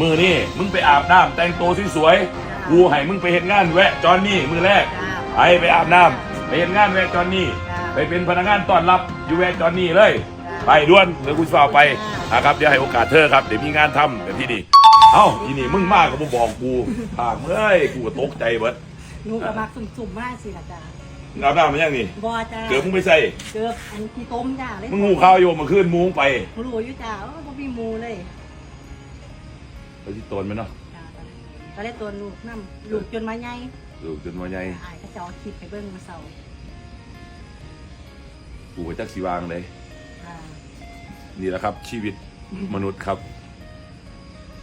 มือนี่มึงไปอาบน้ำแต่งตัวสวยๆกูให้มึงไปเห็นงานแวะจอนนี่มือแรกจ้าไปไปอาบน้ำไปเห็นงานแวะจอนนี่จ้าไปเป็นพนักงานต้อนรับอยู่แวะจอนนี่เลยจ้าไปด่วนเดี๋ยวคุณสาวไปจ้านนะครับเดี๋ยวให้โอกาสเธอครับเดี๋ยวมีงานทำเดี๋ยวที่นี่เอ้าที่นี่มึงมากก็บ่บอกกูผากเอ้ยกูก็ตกใจเบิดหนูก็มักสุ่มๆมากสิล่ะจ้ามึงอาบน้ำมายังนี่บ่จ้าเกือบมึงไปใส่เกือบอันที่ต้มจ้าเลยมึงหูข้าวโยมมาขึ้นมุ้งไปรู้อยู่จ้าว่าบ่มีหมูเลย ไปที่ตนมันเนาะจ้าก็เลยตัวลูกน้ำลูกจนมาใหญ่ดูจนวันใหญ่อายเขาจะเอาคลิปไปเบิ่งมาเศร้ากูก็จักสีวางเลยจ้านี่แหละครับ ชีวิตมนุษย์ครับ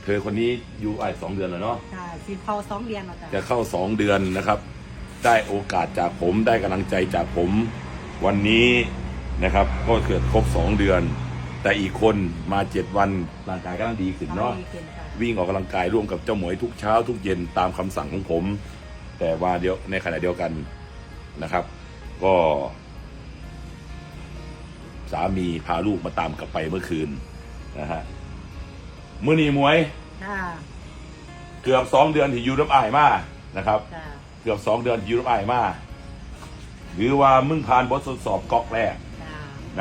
เธอคนนี้อยู่อ่ายสองเดือนแล้วเนาะ จ้าสิเข้าสองเดือนแล้วจ้า จะเข้าสองเดือนนะครับ ได้โอกาสจากผมได้กำลังใจจากผม วันนี้นะครับ ก็เกิดครบสองเดือน แต่อีกคนมาเจ็ดวันร่างกายกำลังดีขึ้นเนาะดีขึ้นค่ะวิ่งออกกำลังกายร่วมกับเจ้าหมวยทุกเช้าทุกเย็นตามคำสั่งของผม แต่ว่าเดียวในขณะเดียวกันนะครับ ก็ สามีพาลูกมาตามกลับไปเมื่อคืนนะฮะมื่อนี้หมวยจ้าเกือบสองเดือนที่อยูน้ำอายมานะครับจ้าเกือบสองเดือนที่อยูน้ำอายมาหรือว่ามึงผ่านบททดสอบก๊อกแรกจ้า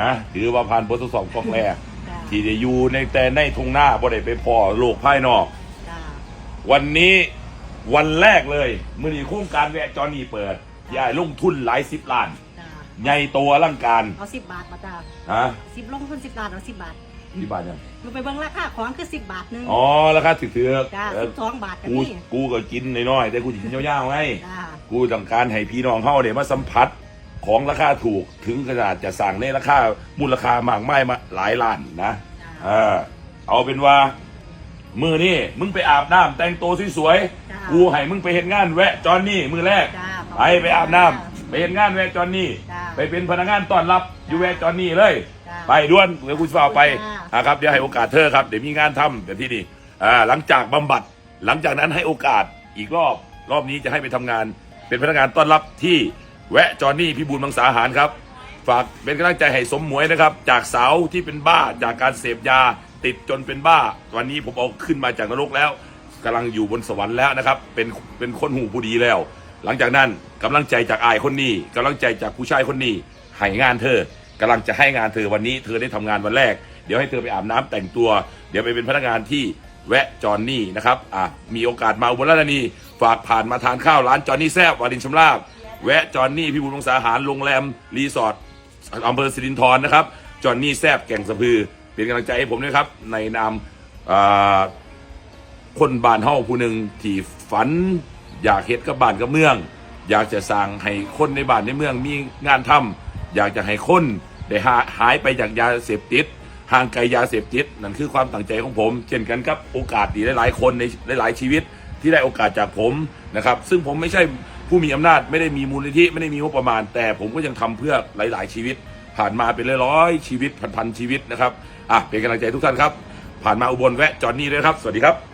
นะหรือว่าผ่านบททดสอบก๊อกแรกจ้าที่ได้อยู่ในแต่ในทุ่งหน้าบ่ได้ไปพอโลกภายนอก จ้าวันนี้วันแรกเลยมือนี้โครงการแวะจอนี่เปิดยายลงทุนหลายสิบล้าน จ้าใหญ่โตอลังการเอาสิบบาทมาจ้าฮะสิบลงทุนสิบบาทเอาสิบบาทที่บ้านยังหนูไปเบิ่งราคาของคือสิบบาทหนึงอ๋อราคาถือถือจ้าเออสิบสองบาทกันกูนี่กูก็กินน้อยๆแต่กูจะกินยาวๆไง จ้า กูต้องการให้พี่น้องเฮาเนี่ยมาสัมผัส ของราคาถูกถึงขนาดจะสั่งในราคามูลค่ามากมายมาหลายล้านนะจ้าเออเอาเป็นว่า มือนี่มึงไปอาบน้ำแต่งตัวสวยจ้าๆกูให้มึงไปเห็นงานแวะจอนนี่มือแรกจ้าไปไปอาบน้ำไปเห็นงานแวะจอนนี่จ้าไปเป็นพนักงานต้อนรับอยู่แวะจอนนี่เลยจ้าไปด่วนเดี๋ยวคุณฝ่าไปจ้านะครับเดี๋ยวให้โอกาสเธอครับเดี๋ยวมีงานทำเดี๋ยวที่นี่อ่าหลังจากบำบัดหลังจากนั้นให้โอกาสอีกรอบรอบนี้จะให้ไปทำงาน เป็นพนักงานต้อนรับที่ แวะจอนนี่พิบูลมังสาหารครับ ฝากเป็นกำลังใจให้สมหมวยนะครับ จากสาวที่เป็นบ้าจากการเสพยาติดจนเป็นบ้า วันนี้ผมเอาขึ้นมาจากนรกแล้วกำลังอยู่บนสวรรค์แล้วนะครับ เป็นเป็นคนหูผู้ดีแล้ว หลังจากนั้นกำลังใจจากอายคนนี้กำลังใจจากผู้ชายคนนี้ให้งานเธอกำลังจะให้งานเธอวันนี้ เธอได้ทำงานวันแรก เดี๋ยวให้เธอไปอาบน้ำแต่งตัว เดี๋ยวไปเป็นพนักงานที่แวะจอนนี่นะครับอะมีโอกาสมาอุบลราชธานีฝากผ่านมาทานข้าวร้านจอนนี่แซบวารินชำราบ แวะจอนนี่พิบูลวงศาหารโรงแรม รีสอร์ทอำเภอสิรินธรนะครับ จอนนี่แซบแก่งสะพือ เป็นกำลังใจให้ผมด้วยครับ ในนามคนบ้านเฮาผู้หนึ่งที่ฝัน อยากเฮ็ดกับบ้านกับเมือง อยากจะสร้างให้คนในบ้านในเมืองมีงานทำอยากจะให้คนได้หาหายไปจากยาเสพติดห่างไกลยาเสพติดนั่นคือความตั้งใจของผม เช่นกันกับโอกาสดีหลายๆคนในหลายๆชีวิตที่ได้โอกาสจากผมนะครับ ซึ่งผมไม่ใช่ ผู้มีอำนาจไม่ได้มีมูลนิธิไม่ได้มีงบประมาณ แต่ผมก็ยังทำเพื่อหลาย ๆ ชีวิต ผ่านมาเป็นร้อยๆชีวิตพันๆชีวิตนะครับอะเป็นกำลังใจทุกท่านครับ ผ่านมาอุบลแวะจอดนี่ด้วยครับ สวัสดีครับ